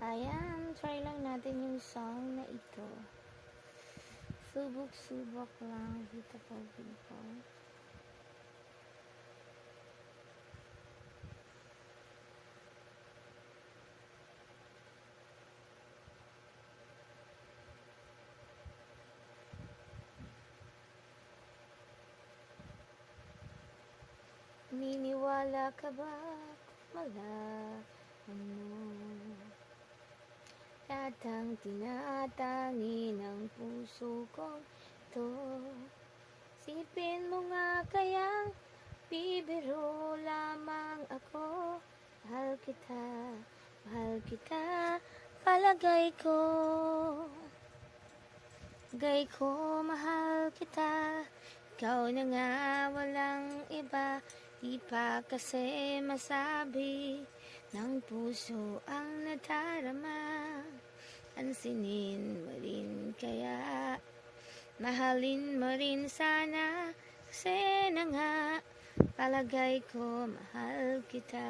Ayan, try lang natin yung song na ito. Subok-subok lang, beautiful people. Niniwala ka ba malaman mo? Yatang tinatangi ng puso kong to. Sipin mo nga kayang bibiro lamang ako. Mahal kita, mahal kita, palagay ko. Gay ko, mahal kita. Ikaw na nga walang iba. Di pa kasi masabi ng puso ang nadarama Pansinin mo rin kaya Mahalin mo rin sana. Kasi na nga Palagay ko mahal kita.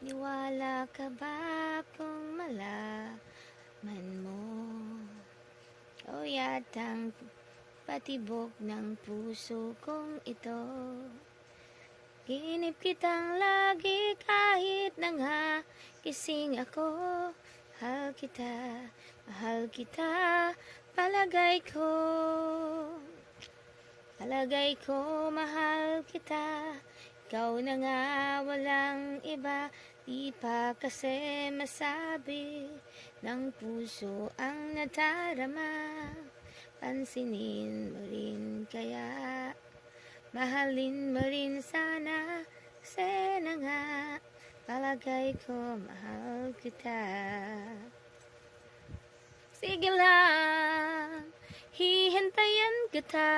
Niwala ka ba kung malaman mo? O yatang patibok ng puso kong ito Ginip kitang lagi kahit na nga Kising ako, mahal kita, mahal kita Palagay ko, palagay ko mahal kita. Ikaw na nga walang iba. Di pa kasi masabi ng puso ang nadarama. Pansinin mo rin kaya Mahalin mo rin sana Kasi nga Palagay ko mahal kita. Sige lang Hihintayan kita.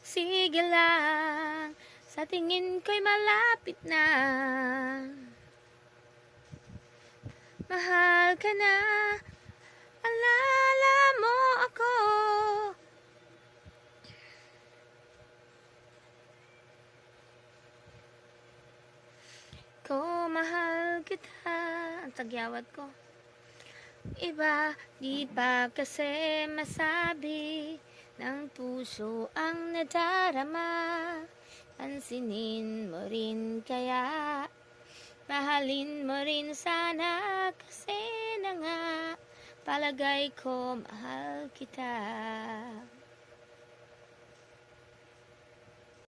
Sige lang Sa tingin ko'y malapit na. Mahal ka na Alala mo ako Ko mahal kita. Ang tagyawat ko. Iba, di pa kasi masabi ng puso ang nadarama? Pansinin mo rin kaya. Mahalin mo rin sana kasi na nga Palagay ko mahal kita